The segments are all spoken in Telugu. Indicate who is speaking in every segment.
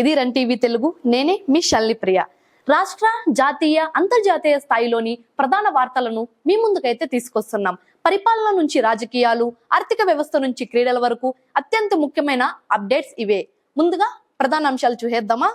Speaker 1: ఇది రన్ టీవీ తెలుగు. నేనే మీ షల్ని ప్రియ. రాష్ట్ర జాతీయ అంతర్జాతీయ స్థాయిలోని ప్రధాన వార్తలను మీ ముందుకైతే తీసుకొస్తున్నాం. పరిపాలన నుంచి రాజకీయాలు ఆర్థిక వ్యవస్థ నుంచి క్రీడల వరకు అత్యంత ముఖ్యమైన అప్డేట్స్ ఇవే. ముందుగా ప్రధాన అంశాలు చూసేద్దామా?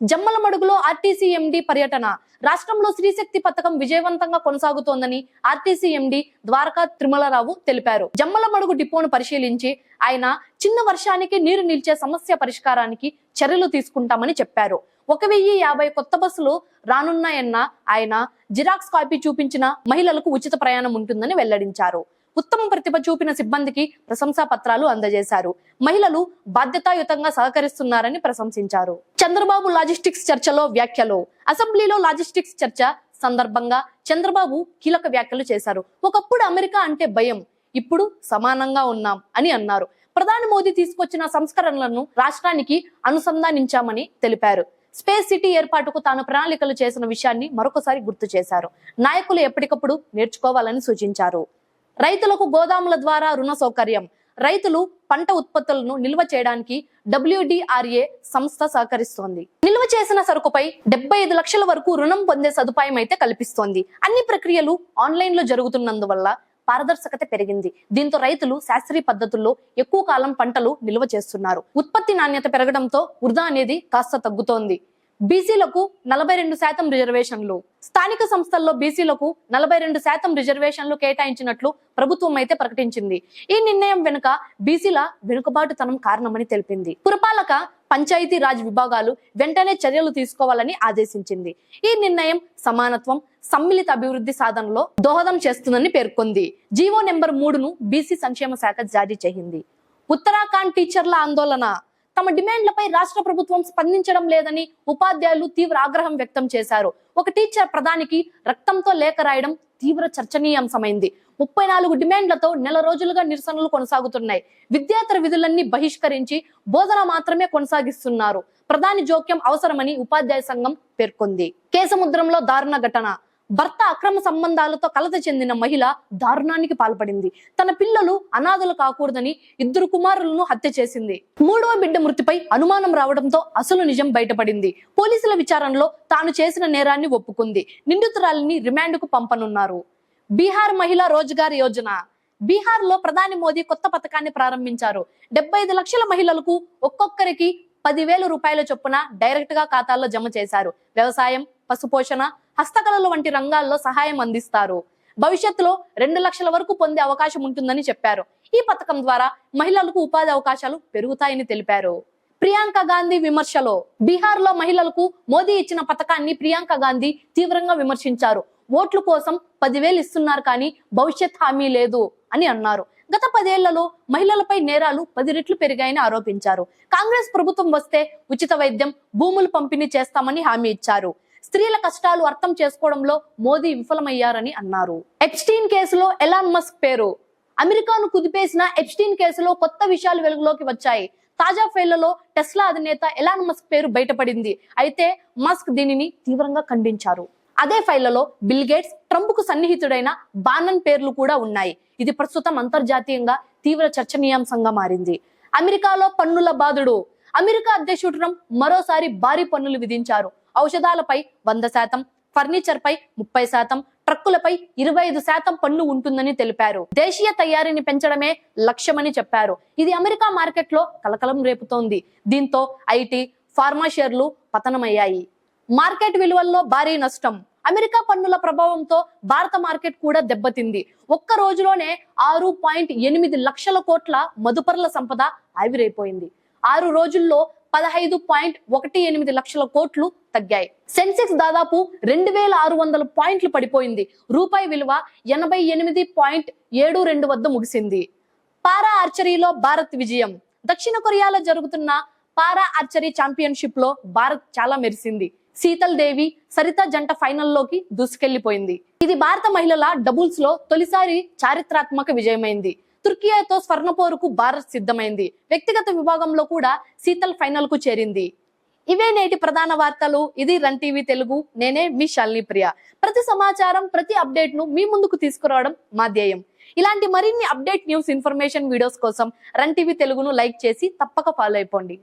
Speaker 1: జమ్మల మడుగులో ఆర్టీసీ ఎండి పర్యటన. రాష్ట్రంలో శ్రీశక్తి పథకం విజయవంతంగా కొనసాగుతోందని ఆర్టీసీ ఎండి ద్వారకా తిరుమలరావు తెలిపారు. జమ్మల మడుగు డిపోను పరిశీలించి ఆయన చిన్న వర్షానికి నీరు నిలిచే సమస్య పరిష్కారానికి చర్యలు తీసుకుంటామని చెప్పారు. ఒక వెయ్యి యాభై కొత్త బస్సులు రానున్నాయన్న ఆయన జిరాక్స్ కాపీ చూపించిన మహిళలకు ఉచిత ప్రయాణం ఉంటుందని వెల్లడించారు. ఉత్తమ ప్రతిభ చూపిన సిబ్బందికి ప్రశంసా పత్రాలు అందజేశారు. మహిళలు బాధ్యతాయుతంగా సహకరిస్తున్నారని ప్రశంసించారు. చంద్రబాబు లాజిస్టిక్స్ చర్చలో వ్యాఖ్యలు. అసెంబ్లీలో లాజిస్టిక్స్ చర్చ సందర్భంగా చంద్రబాబు కీలక వ్యాఖ్యలు చేశారు. ఒకప్పుడు అమెరికా అంటే భయం ఇప్పుడు సమానంగా ఉన్నాం అని అన్నారు. ప్రధాని మోదీ తీసుకొచ్చిన సంస్కరణలను రాష్ట్రానికి అనుసంధానించామని తెలిపారు. స్పేస్ సిటీ ఏర్పాటుకు తాను ప్రణాళికలు చేసిన విషయాన్ని మరొకసారి గుర్తు చేశారు. నాయకులు ఎప్పటికప్పుడు నేర్చుకోవాలని సూచించారు. రైతులకు గోదాముల ద్వారా రుణ సౌకర్యం రైతులు పంట ఉత్పత్తులను నిల్వ చేయడానికి డబ్ల్యూడిఆర్ఏ సంస్థ సహకరిస్తోంది. నిల్వ చేసిన సరుకుపై డెబ్బై ఐదు లక్షల వరకు రుణం పొందే సదుపాయం అయితే కల్పిస్తోంది. అన్ని ప్రక్రియలు ఆన్లైన్లో జరుగుతున్నందువల్ల పారదర్శకత పెరిగింది. దీంతో రైతులు శాస్త్రీయ పద్ధతుల్లో ఎక్కువ కాలం పంటలు నిల్వ చేస్తున్నారు. ఉత్పత్తి నాణ్యత పెరగడంతో వృధా అనేది కాస్త తగ్గుతోంది. బీసీలకు నలభై రెండు శాతం రిజర్వేషన్లు. స్థానిక సంస్థల్లో బీసీలకు నలభై రెండు శాతం రిజర్వేషన్లు కేటాయించినట్లు ప్రభుత్వం అయితే ప్రకటించింది. ఈ నిర్ణయం వెనుక బీసీల వెనుకబాటుతనం కారణమని తెలిపింది. పురపాలక పంచాయతీ రాజ్ విభాగాలు వెంటనే చర్యలు తీసుకోవాలని ఆదేశించింది. ఈ నిర్ణయం సమానత్వం సమ్మిళిత అభివృద్ధి సాధనలో దోహదం చేస్తుందని పేర్కొంది. జీవో నెంబర్ మూడును బీసీ సంక్షేమ శాఖ జారీ చేసింది. ఉత్తరాఖండ్ టీచర్ల ఆందోళన. తమ డిమాండ్లపై రాష్ట్ర ప్రభుత్వం స్పందించడం లేదని ఉపాధ్యాయులు తీవ్ర ఆగ్రహం వ్యక్తం చేశారు. ఒక టీచర్ ప్రధానికి రక్తంతో లేఖ రాయడం తీవ్ర చర్చనీయాంశమైంది. ముప్పై నాలుగు డిమాండ్లతో నెల రోజులుగా నిరసనలు కొనసాగుతున్నాయి. విద్యార్థుల విధులన్నీ బహిష్కరించి బోధన మాత్రమే కొనసాగిస్తున్నారు. ప్రధాని జోక్యం అవసరమని ఉపాధ్యాయ సంఘం పేర్కొంది. కేసముద్రంలో దారుణ ఘటన. భర్త అక్రమ సంబంధాలతో కలత చెందిన మహిళ దారుణానికి పాల్పడింది. తన పిల్లలు అనాథలు కాకూడదని ఇద్దరు కుమారులను హత్య చేసింది. మూడవ బిడ్డ మృతిపై అనుమానం రావడంతో అసలు నిజం బయటపడింది. పోలీసుల విచారణలో తాను చేసిన నేరాన్ని ఒప్పుకుంది. నిందితురాలిని రిమాండ్కు పంపనున్నారు. బీహార్ మహిళా రోజ్గార్ యోజన. బీహార్లో ప్రధాని మోదీ కొత్త పథకాన్ని ప్రారంభించారు. డెబ్బై ఐదు లక్షల మహిళలకు ఒక్కొక్కరికి పదివేల రూపాయల చొప్పున డైరెక్ట్గా ఖాతాల్లో జమ చేశారు. వ్యవసాయం పశుపోషణ హస్తకళలు వంటి రంగాల్లో సహాయం అందిస్తారు. భవిష్యత్తులో రెండు లక్షల వరకు పొందే అవకాశం ఉంటుందని చెప్పారు. ఈ పథకం ద్వారా మహిళలకు ఉపాధి అవకాశాలు పెరుగుతాయని తెలిపారు. ప్రియాంక గాంధీ విమర్శలో బీహార్లో మహిళలకు మోదీ ఇచ్చిన పథకాన్ని ప్రియాంక గాంధీ తీవ్రంగా విమర్శించారు. ఓట్లు కోసం పదివేలు ఇస్తున్నారు కానీ భవిష్యత్ హామీ లేదు అని అన్నారు. గత పదేళ్ళలో మహిళలపై నేరాలు పది రెట్లు పెరిగాయని ఆరోపించారు. కాంగ్రెస్ ప్రభుత్వం వస్తే ఉచిత వైద్యం భూములు పంపిణీ చేస్తామని హామీ ఇచ్చారు. స్త్రీల కష్టాలు అర్థం చేసుకోవడంలో మోదీ విఫలమయ్యారని అన్నారు. ఎప్స్టీన్ కేసులో ఎలాన్ మస్క్ పేరు. అమెరికాను కుదిపేసిన ఎప్స్టీన్ కేసులో కొత్త విషయాలు వెలుగులోకి వచ్చాయి. తాజా ఫైళ్ళలో టెస్లా అధినేత ఎలాన్ మస్క్ పేరు బయటపడింది. అయితే మస్క్ దీనిని తీవ్రంగా ఖండించారు. అదే ఫైళ్ళలో బిల్ గేట్స్ ట్రంప్కు సన్నిహితుడైన బానన్ పేర్లు కూడా ఉన్నాయి. ఇది ప్రస్తుతం అంతర్జాతీయంగా తీవ్ర చర్చనీయాంశంగా మారింది. అమెరికాలో పన్నుల బాధుడు. అమెరికా అధ్యక్షుడు ట్రంప్ మరోసారి భారీ పన్నులు విధించారు. ఔషధాలపై వంద శాతం ఫర్నిచర్ పై ముప్పై శాతం ట్రక్కులపై ఇరవై ఐదు శాతం పన్ను ఉంటుందని తెలిపారు. దేశీయ తయారీని పెంచడమే లక్ష్యమని చెప్పారు. ఇది అమెరికా మార్కెట్లో కలకలం రేపుతోంది. దీంతో ఐటీ ఫార్మా షేర్లు పతనమయ్యాయి. మార్కెట్ విలువల్లో భారీ నష్టం. అమెరికా పన్నుల ప్రభావంతో భారత మార్కెట్ కూడా దెబ్బతింది. ఒక్క రోజులోనే ఆరు పాయింట్ ఎనిమిది లక్షల కోట్ల మదుపర్ల సంపద ఆవిరైపోయింది. ఆరు రోజుల్లో పదహైదు పాయింట్ ఒకటి ఎనిమిది లక్షల కోట్లు తగ్గాయి. సెన్సెక్స్ దాదాపు రెండు వేల ఆరు వందల పాయింట్లు పడిపోయింది. రూపాయి విలువ ఎనభై ఎనిమిది పాయింట్ ఏడు రెండు వద్ద ముగిసింది. పారా ఆర్చరీలో భారత్ విజయం. దక్షిణ కొరియాలో జరుగుతున్న పారా ఆర్చరీ ఛాంపియన్షిప్లో భారత్ చాలా మెరిసింది. శీతల్ దేవి సరిత జంట ఫైనల్లోకి దూసుకెళ్ళిపోయింది ఇది భారత మహిళల డబుల్స్లో తొలిసారి చారిత్రాత్మక విజయమైంది. తుర్కియాతో స్వర్ణపోరుకు భారత్ సిద్ధమైంది. వ్యక్తిగత విభాగంలో కూడా శీతల్ ఫైనల్కు చేరింది. ఇవే నేటి ప్రధాన వార్తలు. ఇది రన్ టీవీ తెలుగు. నేనే మీ శాలిని ప్రియ. ప్రతి సమాచారం ప్రతి అప్డేట్ను మీ ముందుకు తీసుకురావడం మా ధ్యేయం. ఇలాంటి మరిన్ని అప్డేట్ న్యూస్ ఇన్ఫర్మేషన్ వీడియోస్ కోసం రన్ టీవీ తెలుగును లైక్ చేసి తప్పక ఫాలో అయిపోండి.